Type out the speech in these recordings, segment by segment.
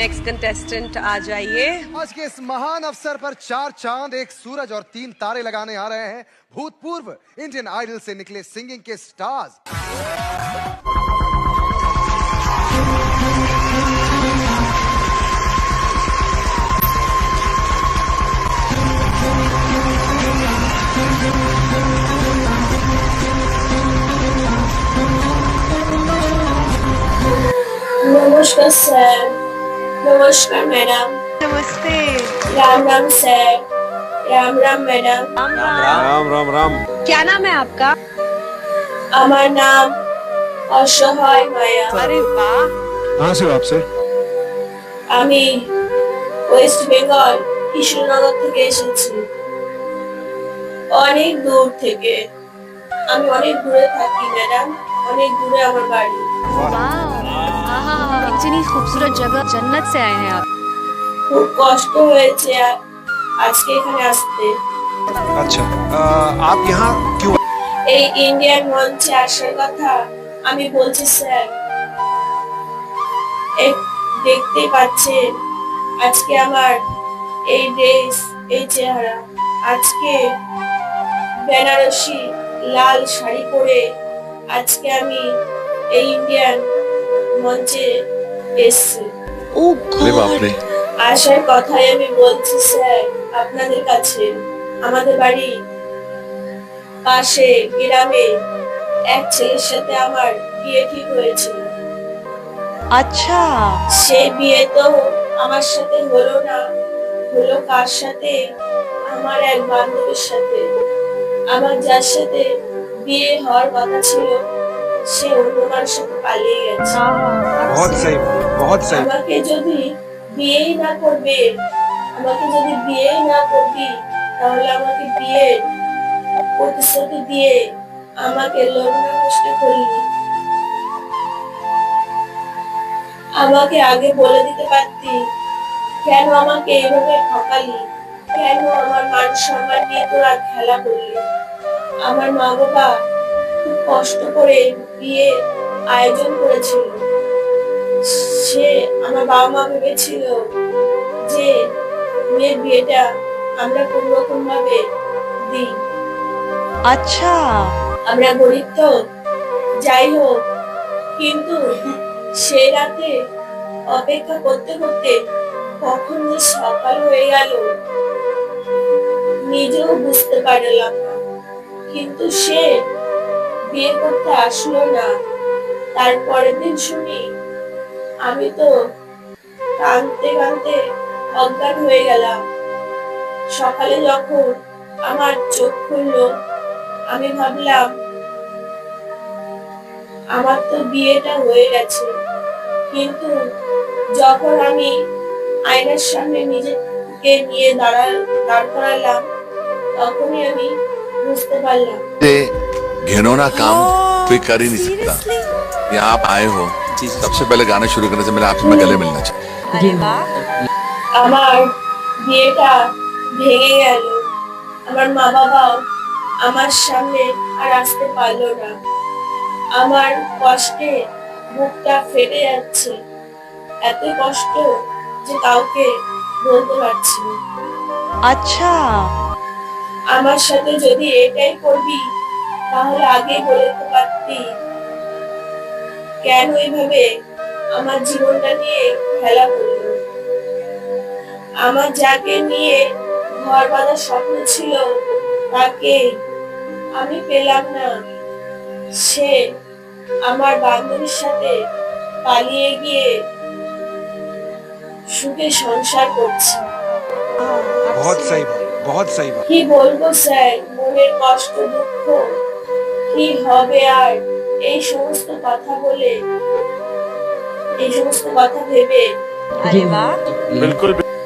Next contestant आ जाइए आज के इस महान अवसर पर चार चांद एक सूरज और तीन तारे लगाने आ रहे हैं भूतपूर्व इंडियन आइडल से निकले सिंगिंग के स्टार्स নমস্কার স্যার নমস্কার ম্যাডাম नमस्ते রাম রাম স্যার রাম রাম ম্যাডাম राम राम राम राम राम क्या नाम है आपका আমার নাম অসহায় মায়া अरे वाह कहाँ से हो आप सर আমি ওয়েস্ট বেঙ্গল কৃষ্ণনগর থেকে এসেছি অনেক দূর থেকে আমি অনেক দূরে থাকি ম্যাডাম অনেক দূরে আমার বাড়ি इतनी खूबसूरत जगह जन्नत से आए हैं आप খুব কষ্ট হয়েছে আ- আজকে এখানে আসতে अच्छा अ, आप यहाँ क्यों এই ইন্ডিয়ান মঞ্চে আসার কথা আমি বলছি স্যার এই দেখতে পাচ্ছেন আজকে আমার এই ড্রেস এই চেহারা আজকে বেনারসি লাল শাড়ি পরে আজকে আমি এই ইন্ডিয়ান মঞ্চে এসছে oh, ও কথাই আমি বলছি স্যার আপনাদের কাছে আমাদের বাড়ি পাশে গ্রামে এক ছেলের সাথে আমার বিয়ে ঠিক হয়েছিল। আচ্ছা। সে বিয়ে তো আমার সাথে হলো না হলো কার সাথে? আমার এক বান্ধবীর সাথে। আমার যার সাথে বিয়ে হওয়ার কথা ছিল সে অন্য মানুষের সাথে পালিয়ে গেছে। बहुत सही बहुत सही আমাকে যদি বিয়েই না করবে আমাকে যদি বিয়েই না করবি তাহলে আমাকে বিয়ে প্রতিশ্রুতি দিয়ে আমাকে লগ্ন নষ্ট করলি আমাকে আগে বলে দিতে পারতি কেন আমাকে এভাবে ঠকালি কেন আমার মান সম্মান নিয়ে তোরা খেলা করলি আমার মা বাবা খুব কষ্ট করে বিয়ে আয়োজন করেছিল সে আমার বাবা মা ভেবেছিল যে মেয়ের বিয়েটা আমরা কোন রকম ভাবে দিই। আচ্ছা। আমরা গরিব তো যাই হোক কিন্তু সে রাতে অপেক্ষা করতে করতে কখন যে সকাল হয়ে গেল নিজেও বুঝতে পারলাম না। কিন্তু সে বিয়ে করতে আসলো না। তারপরের দিন শুনি আমি তো কাঁদতে কাঁদতে অজ্ঞান হয়ে গেলাম সকালে যখন আমার চোখ খুললো আমি ভাবলাম আমার তো বিয়েটা হয়ে গেছে কিন্তু যখন আমি আয়নার সামনে নিজেকে নিয়ে দাঁড়া দাঁড় করালাম তখনই আমি বুঝতে পারলাম से घिनौना काम कोई कर ही नहीं सकता यहाँ आप आए हो सबसे पहले गाना शुरू करने से पहले आपसे मैं गले मिलना चाहता हूँ अरे वाह আমার বিয়েটা ভেঙে গেল আমার মা বাবাও আমার সামনে আর আসতে পারলো না আমার কষ্টে বুকটা ফেটে যাচ্ছে এত কষ্ট যে কাউকে বলতে পারছি না अच्छा আমার সাথে যদি এটাই করবি তাহলে আগে বলে তো পারতি কেন এইভাবে আমার জীবনটা নিয়ে খেলা করল? আমার যাকে নিয়ে ঘর বাঁধার স্বপ্ন ছিল তাকে আমি পেলাম না। সে আমার বান্ধবীর সাথে পালিয়ে গিয়ে সুখে সংসার করছে। কি বলব স্যার মনের কষ্ট দুঃখ কি হবে আর এই সমস্ত কথা বলে এই সমস্ত কথা ভেবে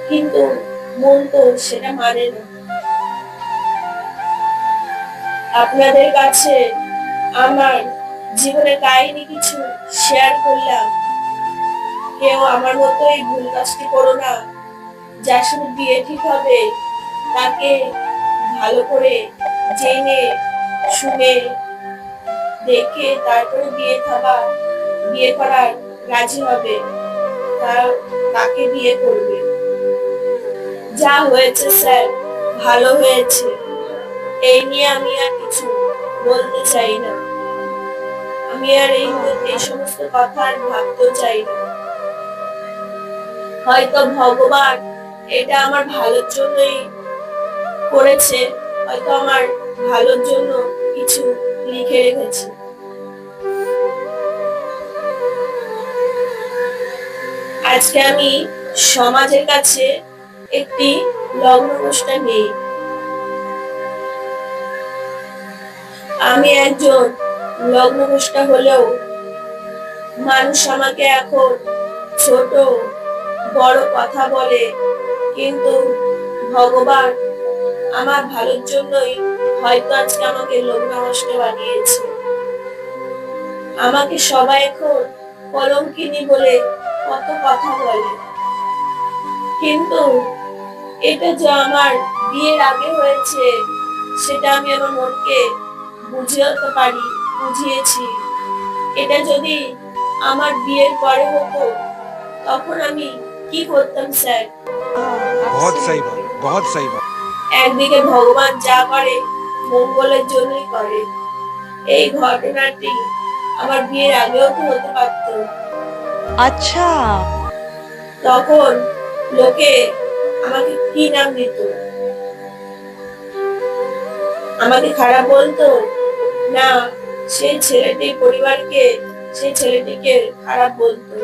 কিন্তু মন তো সেটা মানে আপনাদের কাছে আমার জীবনে কাহিনী কিছু শেয়ার করলাম। কেউ আমার মতো এই ভুল কাজটি করো না। যার সঙ্গে বিয়ে ঠিক হবে তাকে ভালো করে জেনে শুনে দেখে তারপরে বিয়ে থাকা বিয়ে করার রাজি হবে। তার তাকে বিয়ে করবে? যা হয়েছে স্যার, ভালো হয়েছে। এই নিয়ে আমি আর কিছু বলতে চাই না। আমি আর এই সমস্ত কথা আর ভাবতেও চাই না। হয়তো ভগবান এটা আমার ভালোর জন্যই করেছে, হয়তো আমার ভালোর জন্য কিছু লিখে রেখেছে। আজকে আমি সমাজের কাছে একটি লগ্ন অনুষ্ঠান নেই। আমি একজন লগ্নভ্রষ্টা হলেও মানুষ আমাকে এখন ছোট, বড় কথা বলে, কিন্তু ভগবান আমার ভালোর জন্যই হয়তো আজকে আমাকে লগ্নভ্রষ্ট বানিয়েছে। আমাকে সবাই এখন কলঙ্কিনী বলে কত কথা বলে। কিন্তু এটা যে আমার বিয়ের আগে হয়েছে সেটা আমি আমার মনকে বুঝিয়েতে পারি বুঝিয়েছি। এটা যদি আমার বিয়ের পরে হতো তখন আমি কি করতাম স্যার? বহুত সহি বহুত একদিকে ভগবান যা করে মঙ্গলের জন্যই করে। এই ঘটনাটি আমার বিয়ের আগেও তো হতে পারতো। अच्छा তখন লোকে আমাকে কি নাম দিত আমাকে খারাপ বলতো না সেই ছেলেটি পরিবারকে সেই ছেলেটিকে খারাপ বলতো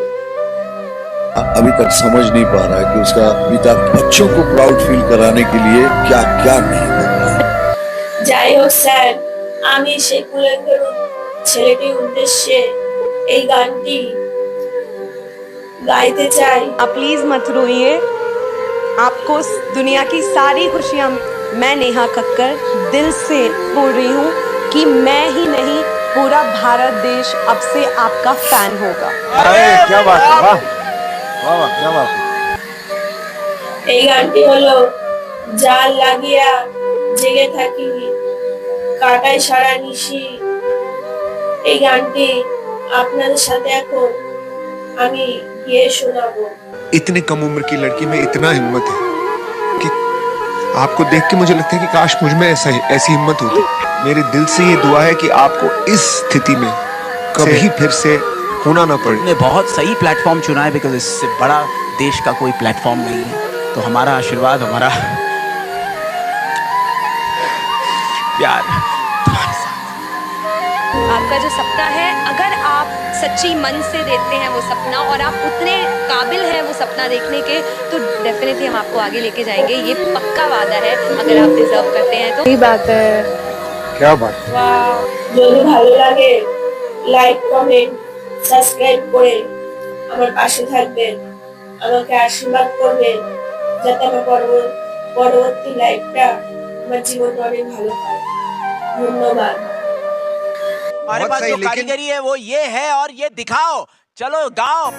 अभी तक समझ नहीं पा रहा है कि उसका पिता बच्चों को प्राउड फील कराने के लिए क्या क्या नहीं कर रहा है যাই হোক স্যার আমি সেই কুলেঙ্গের ছেলেটির উদ্দেশ্যে এই গানটি গাইতে চাই आप प्लीज मत रोइए आपको इस दुनिया की सारी खुशियाँ मैं नेहा कक्कर दिल से बोल रही हूँ कि मैं ही नहीं पूरा भारत देश अब से आपका फैन होगा अरे क्या बात है वाह वाह वाह क्या बात है এই গানটি হলো জাল লাগিয়া জেগে থাকি কাটাই সারা নিশি এই গানটি আপনাদের সাথে এখন আমি ये सुनाबो कम उम्र की लड़की में इतना हिम्मत है कि आपको देख के मुझे लगता है कि काश मुझमें ऐसा ऐसी हिम्मत होती। मेरे दिल से ये दुआ है कि आपको इस स्थिति में कभी फिर से होना ना पड़े। ने बहुत सही प्लेटफॉर्म चुना है बिकॉज़ इससे बड़ा देश का कोई प्लेटफॉर्म नहीं है। तो हमारा आशीर्वाद हमारा प्यार आपका जो सपना है अगर सच्ची मन से देते हैं वो सपना और आप उतने काबिल हैं वो सपना देखने के तो डेफिनेटली हम आपको आगे लेके जाएंगे ये पक्का वादा है अगर आप डिजर्व करते हैं तो क्या बात है যদি ভালো লাগে লাইক কমেন্ট সাবস্ক্রাইব করে আমার পাশে থাকবেন আমাকে আশীর্বাদ করবেন যাতে আমার পরবর- পরবর্তী লাইফটা আমার জীবনটা অনেক ভালো হয় ধন্যবাদ हमारे पास जो कारीगरी है वो ये है और ये दिखाओ। चलो गाओ।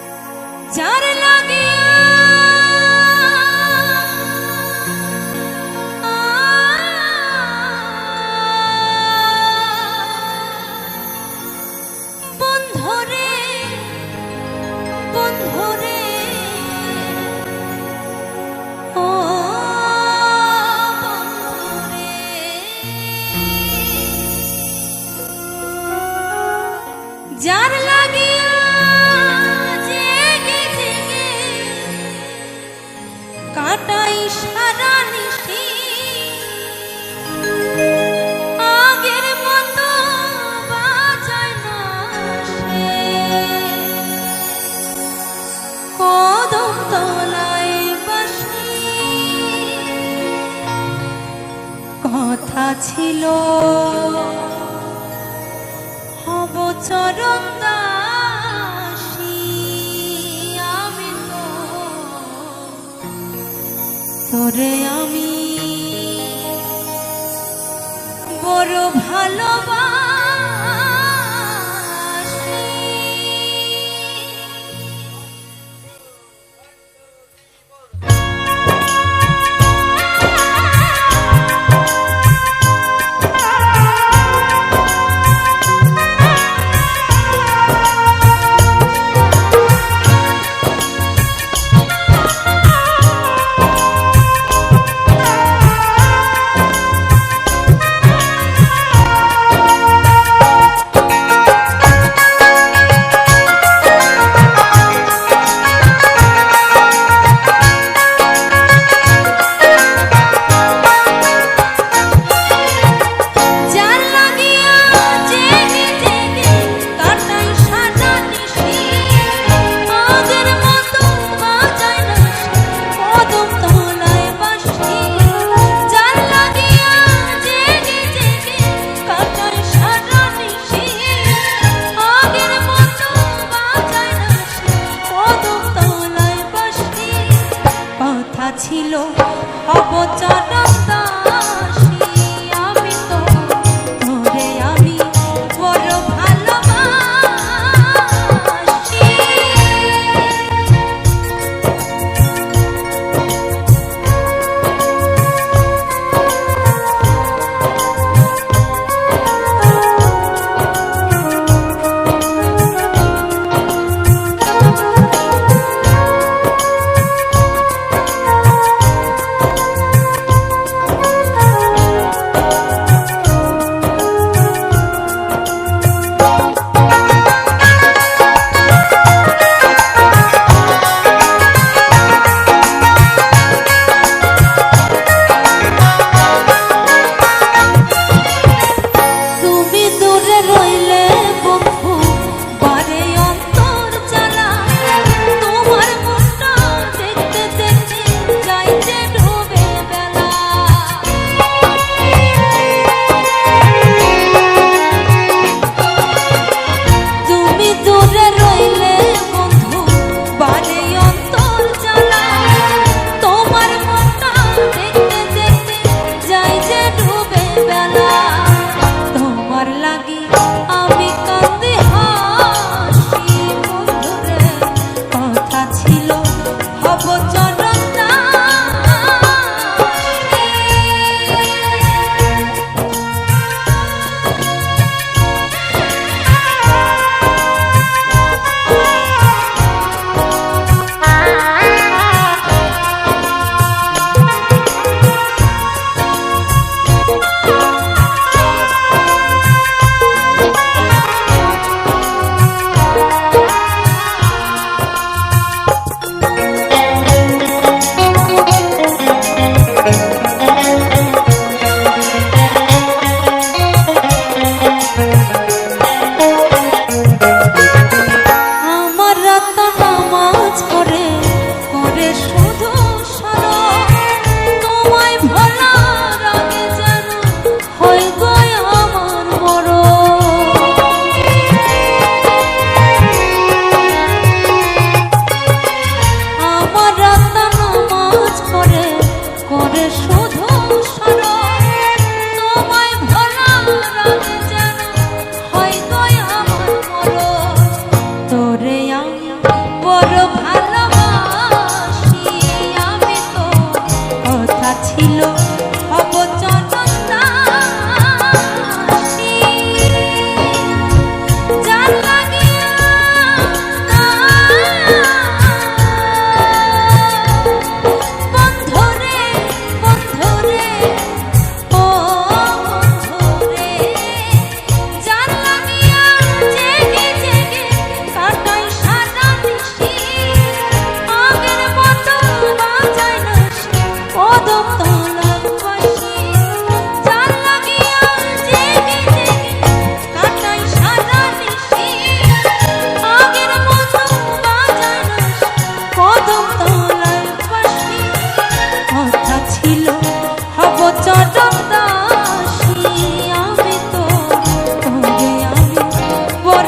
ছিল। হব চরণ আমি তোরে আমি বড় ভালোবাসি।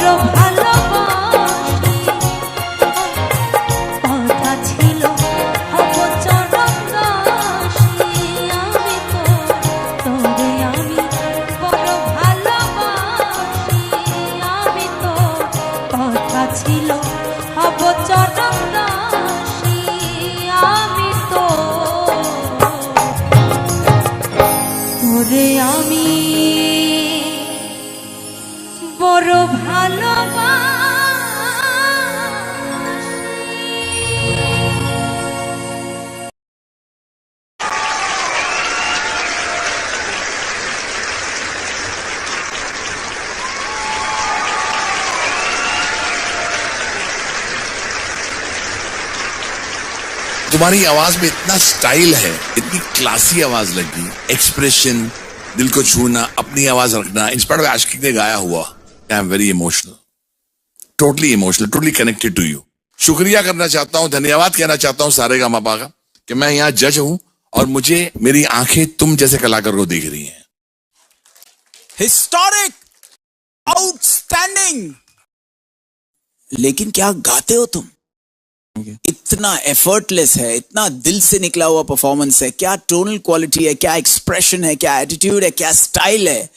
বড় तुम्हारी आवाज़ में इतना स्टाइल है, इतनी क्लासी आवाज़ लगी। एक्सप्रेशन दिल को छूना, अपनी आवाज़ रखना इंस्पायर्ड बाय आशिकी ने गाया हुआ? I am very emotional totally emotional totally connected to you शुक्रिया करना चाहता हूँ, धन्यवाद कहना चाहता हूँ सारे का मापा का कि मैं यहाँ जज हूँ और मुझे मेरी आँखें तुम जैसे कलाकार को देख रही हैं। हिस्टोरिक आउटस्टैंडिंग लेकिन क्या गाते हो तुम? इतना इतना एफर्टलेस है, इतना दिल से निकला हुआ परफॉर्मेंस है। क्या टोनल क्वालिटी है, क्या एक्सप्रेशन है, क्या एटीट्यूड है, क्या स्टाइल है?